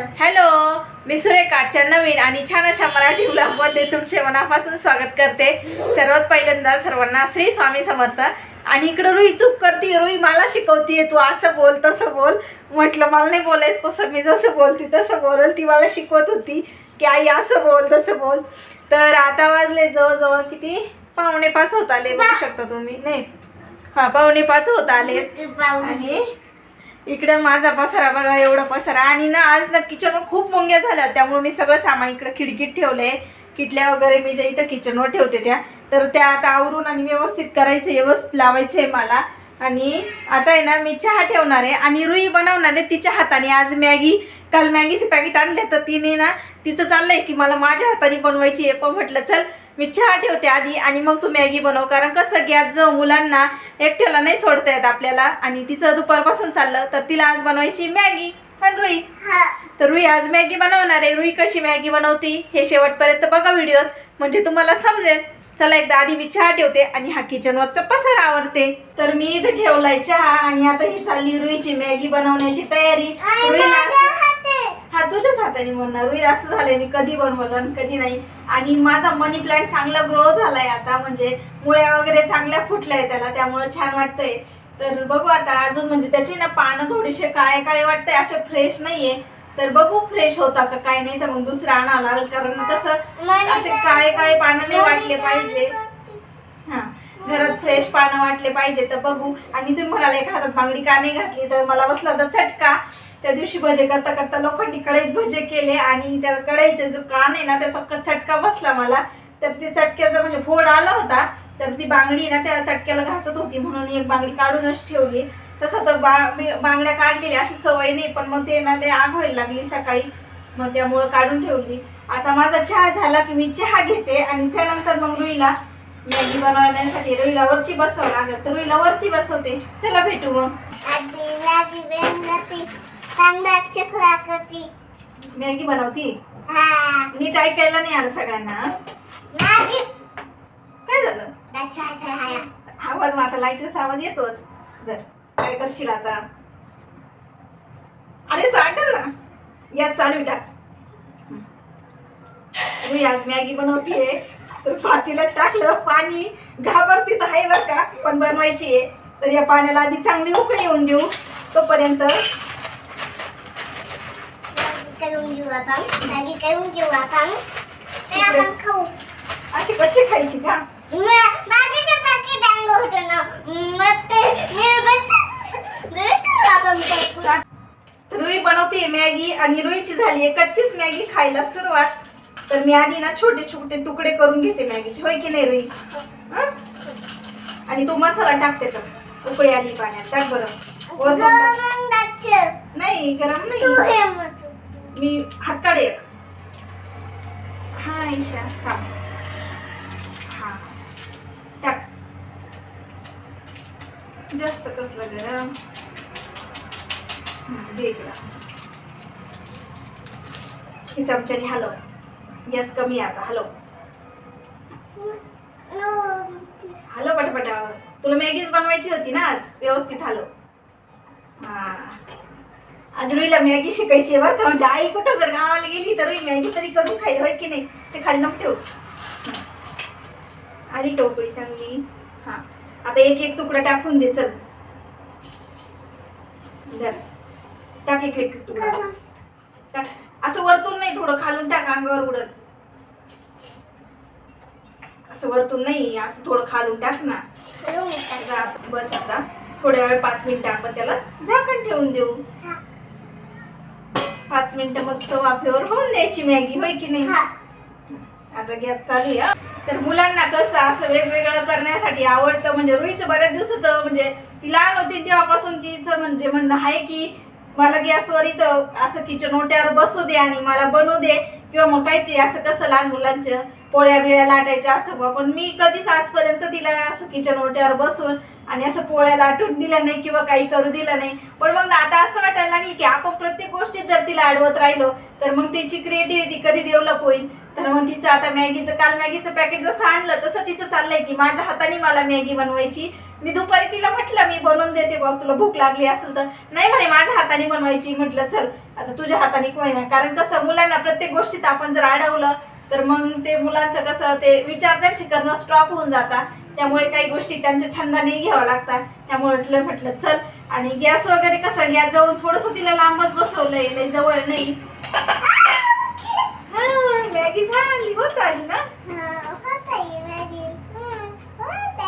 Hello मी सुरेखाच्या नवीन आणि छान अशा मराठी ब्लॉगमध्ये तुमचे मनापासून स्वागत करते. सर्वात पहिल्यांदा सर्वांना श्री स्वामी समर्थ. आणि इकडं रुई चूक करते रुई मला शिकवतीये तू असं बोल तसं बोल. म्हटलं मला नाही बोलायचं तसं मी जसं बोलते तसं बोलल ती मला शिकवत होती की आई असं बोल तसं बोल. तर आता वाजले जवळजवळ किती? पावणे पाच होत आले बघू शकता तुम्ही नाही? हा पावणे पाच होत आले. आणि इकडे माझा पसारा बघा एवढा पसारा. आणि ना आज ना किचन खूप मुंग्या झाल्या त्यामुळे मी सगळं सामान इकडे खिडकीत ठेवले. किटल्या वगैरे मी ज्या इथं किचनवर ठेवते त्या. तर त्या आता आवरून आणि व्यवस्थित करायचं व्यवस्थित लावायचं आहे मला. आणि आता आहे ना मी चहा ठेवणार आहे आणि रुई बनवणार आहे तिच्या हाताने. आज मॅगी काल मॅगीचे पॅकेट आणले. तर तिने ना तिचं चाललंय की मला माझ्या हाताने बनवायची आहे. पण म्हटलं चल मी चहा ठेवते आधी आणि मग तू मॅगी बनव कारण कसं गॅस जो मुलांना एकट्याला नाही सोडता येत आपल्याला आणि तिचं दुपारपासून चाललं तर तिला आज बनवायची मॅगी आणि रुई. तर रुई आज मॅगी बनवणार आहे. रुई कशी मॅगी बनवते हे शेवटपर्यंत बघा व्हिडिओत. म्हणजे तुम्हाला समजेल. चला एकदा आधी मी चहा ठेवते आणि हा किचनवरचा पसार आवडते तर मी इथे ठेवलाय चहा आणि आता ही चालली रुईची मॅगी बनवण्याची तयारी. रुईला हा तुझ्याच हाताने बनणार. रुई असं झालंय मी कधी बनवलं आणि कधी नाही. आणि माझा मनी प्लांट चांगला ग्रो झालाय आता म्हणजे मुळ्या वगैरे चांगल्या फुटल्या त्याला त्यामुळे छान वाटतंय. तर बघू आता अजून म्हणजे त्याची ना पानं थोडीसे काळे काळे वाटतंय असे फ्रेश नाहीये. तर बघू फ्रेश होता का काय नाही तर मग दुसरं आणावं लागेल. कारण कसं असे काळे काळे पानं नाही वाटले पाहिजे. घरात फ्रेश पानं वाटले पाहिजे तर बघू. आणि तुम्ही म्हणाला एका हातात बांगडी का नाही घातली? तर मला बसला होता चटका. त्या दिवशी भजे करता करता लोखंडी कढईत भजे केले आणि त्या कढईचे जो कान आहे ना त्याचा क- चटका बसला मला. तर ते चटक्याचा म्हणजे फोड आला होता. तर ती बांगडी ना त्या चटक्याला घासत होती म्हणून एक बांगडी काढूनच ठेवली. तसं तर बा मी बांगड्या काढलेली अशी सवय नाही पण मग ते ना ते आग व्हायला लागली सकाळी. मग त्यामुळं काढून ठेवली. आता माझा चहा झाला की मी चहा घेते आणि त्यानंतर मग रुईला मॅगी बनवण्यासाठी रुईला वरती बसवावं लागेल. तर रुईला वरती बसवते. चला भेटू मग. मॅगी बनवती. नीट ऐकायला नाही आलं सगळ्यांना काय झालं? आवाज मग आता लाईटरचा आवाज येतोच. जर काय करशील आता? अरे सांगल ना. या चालू टाक. रुई आज मॅगी बनवतीये. तर पातीला टाकलं पाणी घाबरती तर आहे बरं का पण बनवायची आहे. तर या पाण्याला आधी चांगली उकळी येऊन देऊ. तोपर्यंत करून घेऊ आपण. मॅगी करून घेऊ आपण. ते आपण खाऊ. अशी कच्ची खायची का? मागेचे पाकी डांग होतं ना. मग ते आपण तर रुई बनवते मॅगी आणि रुईची झाली आहे कच्चीच मॅगी खायला सुरुवात. तर मी आधी ना छोटे छोटे तुकडे करून घेते मॅगीचे. होय की नाही रुई? हं? आणि तो मसाला टाक त्याच्यात. उकळी आली पाण्यात. टाक बरं. नाही गरम नाही. मी हात काढे एक. हा ईशा. हा. हा. टाक. जास्त कसलं गरम? दे इकडं. चमच्याने हलव. गॅस कमी आहे आता. हॅलो हॅलो पटापटा. तुला मॅगीच बनवायची होती ना आज? व्यवस्थित हॅलो हा. आज रुईला मॅगी शिकायची आहे बरं का? म्हणजे आई कुठं जर गावाला गेली तर रुई मॅगी तरी करून खायला होय की नाही? ते खाली नको ठेव. आली टोपळी चांगली. हा. आता एक एक तुकडा टाकून दे चल. धर. टाक एक एक तुकडा. टाक. असं वरतून नाही थोडं खालून टाक अंगावर उडत. असं वरतून नाही असं थोडं खालून टाक ना. बस आता. थोड्या वेळ पाच मिनिटं आपण त्याला झाकण ठेवून देऊ. पाच मिनिटं मस्त वाफेवर होऊन द्यायची मॅगी होय की नाही? आता गॅस चालू हा. तर मुलांना कसं असं वेगवेगळं करण्यासाठी आवडतं म्हणजे रुईचं बऱ्याच दिवसात म्हणजे ती लहान होती तेव्हापासून तिचं म्हणजे म्हणणं आहे की मला गॅसवर इथं असं किचन ओट्यावर बसू दे आणि मला बनवू दे. किंवा मग काहीतरी असं कसं लहान मुलांच्या पोळ्या बिळ्या लाटायच्या असं बा पण मी कधीच आजपर्यंत तिला असं किचन ओट्यावर बसून आणि असं पोळ्या लाटून दिलं नाही किंवा काही करू दिलं नाही. पण मग आता असं वाटायला लागेल की आपण प्रत्येक गोष्टीत जर तिला अडवत राहिलो तर मग तिची क्रिएटिव्हिटी कधी डेव्हलप होईल? तर मग तिचं आता मॅगीचं काल मॅगीचं पॅकेट जसं आणलं तसं तिचं चाललंय की माझ्या हाताने मला मॅगी बनवायची. मी दुपारी तिला म्हटलं मी बनवून देते बाबा तुला भूक लागली असेल तर. नाही म्हणे माझ्या हाताने बनवायची. म्हटलं चल आता तुझ्या हाताने कोण ना कारण कसं मुलांना प्रत्येक गोष्टीत आपण जर अडवलं तर मग ते मुलांचं कसं ते विचार त्यांची करणं स्टॉप होऊन जाता. त्यामुळे काही गोष्टी त्यांच्या छंदाने घ्याव्या लागतात. त्यामुळे म्हटलं म्हटलं चल. आणि गॅस वगैरे कसं? गॅस जवळ थोडंसं तिला लांबच बसवलंय. लय जवळ नाही. मॅगी झाली. होत आली ना.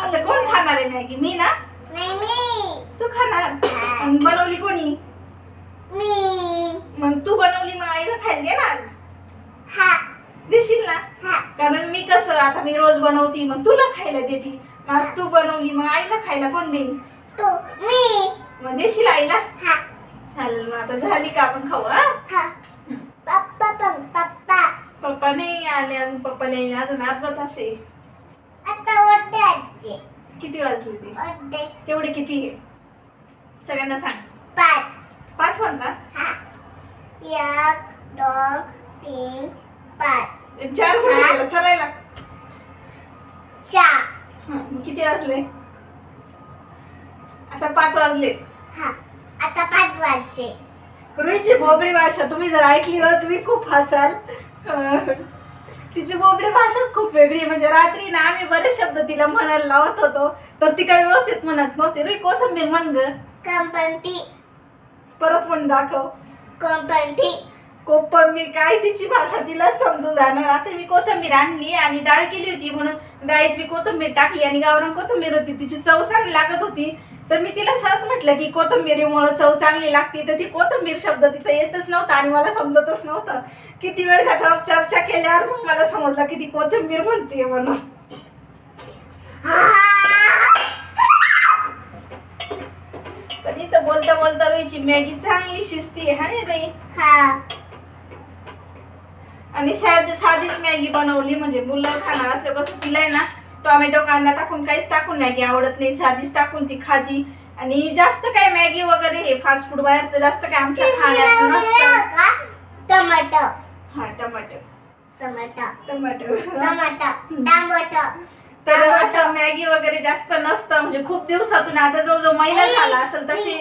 आता कोण खाणार आहे मॅगी? मी ना? नाही तू खाणार? बनवली कोणी? मी मग तू बनवली मग आईला खायला ना आज? हा. देशील ना? कारण मी कसं आता मी रोज बनवती मग तुला खायला देते. मग आज तू बनवली मग आईला खायला कोण देईन? तू मी. मग देशील आईला? हा. चालेल मग आता झाली का आपण खाऊ हा? हा. पप्पा पण पप्पा. पप्पा नाही आले अजून पप्पा नाही आले अजून अर्धा तास आहे. आता ओढे आजी. किती वाजले ते? ओढे तेवढे किती आहे? सगळ्यांना सांग. पाच. पाच म्हणता? हा. एक दोन तीन पाच. चार. गेलं? चालायला. चार हा, किती वाजले? आता पाच वाजले. हा आता पाच वाजचे रुईची बोबडी भाषा तुम्ही जर ऐकली ना तुम्ही खूप हसाल. अं, तिची बोबडी भाषाच खूप वेगळी आहे. म्हणजे रात्री ना आम्ही बरेच शब्द तिला म्हणायला लावत होतो तर ती काही व्यवस्थित म्हणत नव्हती. रुई कोथंबीर म्हण ग. कंपनी परत म्हण दाखव. कंपनी कोथंबीर काय तिची भाषा तिला समजू जाणार. आता मी कोथंबीर आणली आणि डाळ केली होती म्हणून डाळीत मी कोथंबीर टाकली आणि गावरान कोथंबीर होती. तिची चव चांगली लागत होती. तर मी तिला सहज म्हटलं की कोथंबिरीमुळं चव चांगली लागते. तर ती कोथंबीर शब्द तिचा येतच नव्हता आणि मला समजतच नव्हतं. किती वेळ त्याच्यावर चर्चा केल्यावर मग मला समजलं की ती कोथंबीर म्हणते म्हणून. पण इथं बोलता बोलता रोईची मॅगी चांगली शिजती आहे हा रे हा. आणि साध साधीच मॅगी बनवली म्हणजे मुलं खाणार असल्यापासून तिला आहे ना टोमॅटो कांदा टाकून काहीच टाकून मॅगी आवडत नाही साधीच टाकून ती खाती. आणि जास्त काय मॅगी वगैरे हे फास्ट फूड बाहेरचं जास्त काय आमच्या खाण्यात नसतं. टमाटो. हा टमाटर टमाटो. टमाटर टमाटो. टमाटो. तर असं मॅगी वगैरे जास्त नसतं म्हणजे खूप दिवसातून आता जवळजवळ महिना झाला असेल तशी.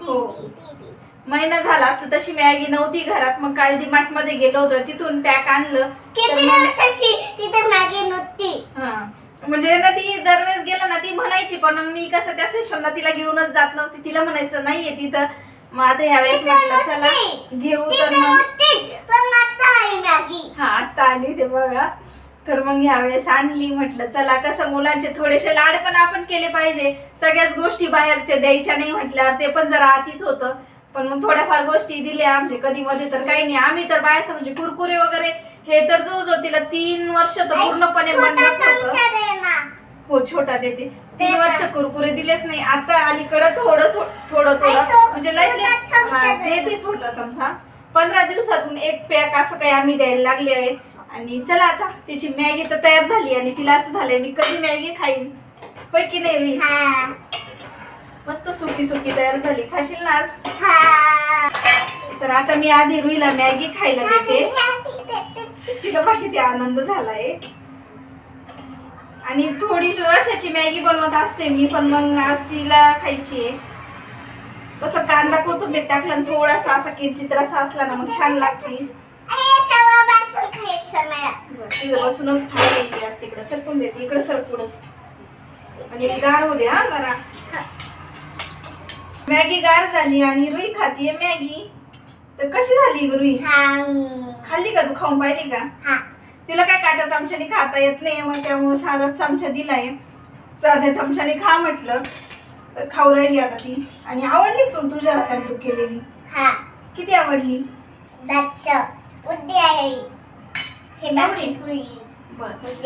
हो. महिना झाला असेल तशी मॅगी नव्हती. घरात मग काल डीमार्टमध्ये गेलो होतो. तिथून पॅक आणलं. तर किती मग- वर्षाची तिथे मॅगी नव्हती? हा. म्हणजे ना ती दरवेळेस गेलं ना ती म्हणायची पण मी कसं त्या सेशनला तिला घेऊनच जात नव्हती. तिला म्हणायचं नाहीये तिथं. मग आता तिथं म्हटलं चला नव्हती. घेऊ तर तिथे मग नव्हती. पण आता आहे मॅगी. हा आता आली ते बघा. तर मग ह्यावेळेस आणली म्हटलं चला कसं मुलांचे थोडेसे लाड पण आपण केले पाहिजे. सगळ्याच गोष्टी बाहेरच्या द्यायच्या नाही म्हटल्यावर ते पण जरा आतीच होतं. पण मग थोड्याफार गोष्टी दिल्या म्हणजे कधी मध्ये तर काही नाही. आम्ही तर बाहेरचं म्हणजे कुरकुरे वगैरे हे तर जवळजवळ तिला तीन वर्ष तर पूर्णपणे बंदच होतं हो छोटा देते. तीन वर्ष. कुरकुरे दिलेच नाही. आता अलीकडं थोडं सो- थोडं थोडं. म्हणजे लय छोटा चमचा दे. देते. छोटा चमचा. पंधरा दिवसातून एक पॅक असं काही आम्ही द्यायला लागले आहे. आणि चला आता तिची मॅगी तर तयार झाली आणि तिला असं झालंय मी कधी मॅगी खाईन? होय की नाही रे? मस्त सुकी सुकी तयार झाली. खाशील ना आज? तर आता मी आधी रुईला मॅगी खायला देते. तिला बघ किती आनंद झालाय. आणि थोडीशी रशाची मॅगी बनवत असते मी पण मग आज तिला खायची आहे. कसं कांदा कोथिंबीर टाकलं थोडासा असा किंचित रसा असला ना मग छान लागते. बसूनच खायला येईल आज तिकडं सरकून देते इकडं सर पुढंच आणि गार होऊ दे हा. जरा मॅगी गार झाली आणि रुई खातीये मॅगी. तर कशी झाली ग रुई? खाल्ली का तू? खाऊन पाहिली का? तिला काय काट्या चमच्याने खाता येत नाही मग त्यामुळे साधा चमचा दिलाय. साध्या चमच्याने खा म्हटलं तर खाऊ राहिली आता ती. आणि आवडली तुला तुझ्या हाताने तू केलेली? किती आवडली?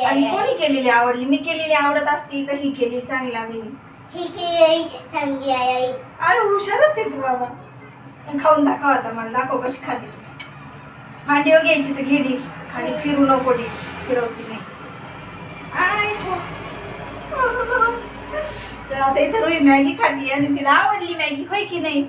आणि कोणी केलेली आवडली? मी केलेली आवडत असती का ही केली चांगली लागली चांगली आहे अरे हुशारच आहे तू बाबा. पण खाऊन दाखव आता मला. दाखव कशी खाते मांडीवर घ्यायची तर घे डिश खाली फिरू नको डिश फिरवती नाही आय. तर आता इथं रुई मॅगी खाती आणि तिला आवडली मॅगी. होय की नाही?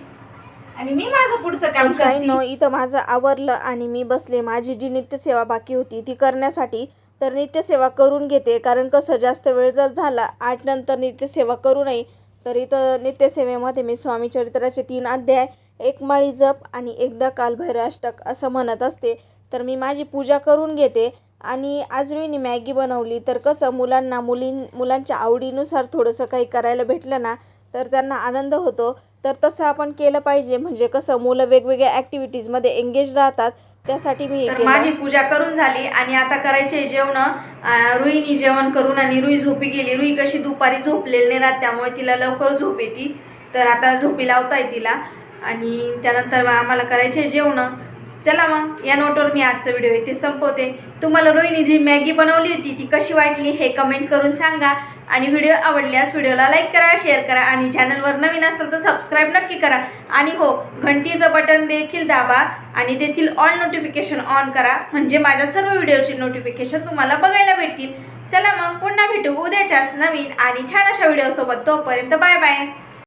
आणि मी माझं पुढचं काम काही करते. न इथं माझं आवरलं आणि मी बसले. माझी जी नित्यसेवा बाकी होती ती करण्यासाठी तर नित्यसेवा करून घेते. कारण कसं जास्त वेळ जर झाला आठ नंतर नित्यसेवा करू नये तर इथं नित्यसेवेमध्ये मी स्वामी चरित्राचे तीन अध्याय एक माळी जप आणि एकदा कालभैराष्टक असं म्हणत असते. तर मी माझी पूजा करून घेते. आणि आज मॅगी बनवली. तर कसं मुलांना मुलीं मुलांच्या आवडीनुसार थोडंसं काही करायला भेटलं ना तर त्यांना आनंद होतो. तर तसं आपण केलं पाहिजे. म्हणजे कसं मुलं वेगवेगळ्या ॲक्टिव्हिटीजमध्ये एंगेज राहतात त्यासाठी मी तर माझी पूजा करून झाली आणि आता करायचे जेवण. रुईनी जेवण करून आणि रुई झोपी गेली. रुई कशी दुपारी झोपलेली नाही राहत त्यामुळे तिला लवकर झोप येते. तर आता झोपी लावताय तिला. आणि त्यानंतर आम्हाला करायचे जेवण. चला मग या नोटवर मी आजचा व्हिडिओ इथे संपवते. तुम्हाला रोहिणी जी मॅगी बनवली होती ती कशी वाटली हे कमेंट करून सांगा. आणि व्हिडिओ आवडल्यास व्हिडिओला लाईक करा शेअर करा आणि चॅनलवर नवीन असेल तर सबस्क्राईब नक्की करा. आणि हो घंटीचं बटन देखील दाबा आणि तेथील ऑल नोटिफिकेशन ऑन करा. म्हणजे माझ्या सर्व व्हिडिओची नोटिफिकेशन तुम्हाला बघायला भेटतील. चला मग पुन्हा भेटू उद्याच्याच नवीन आणि छान अशा व्हिडिओसोबत तोपर्यंत बाय बाय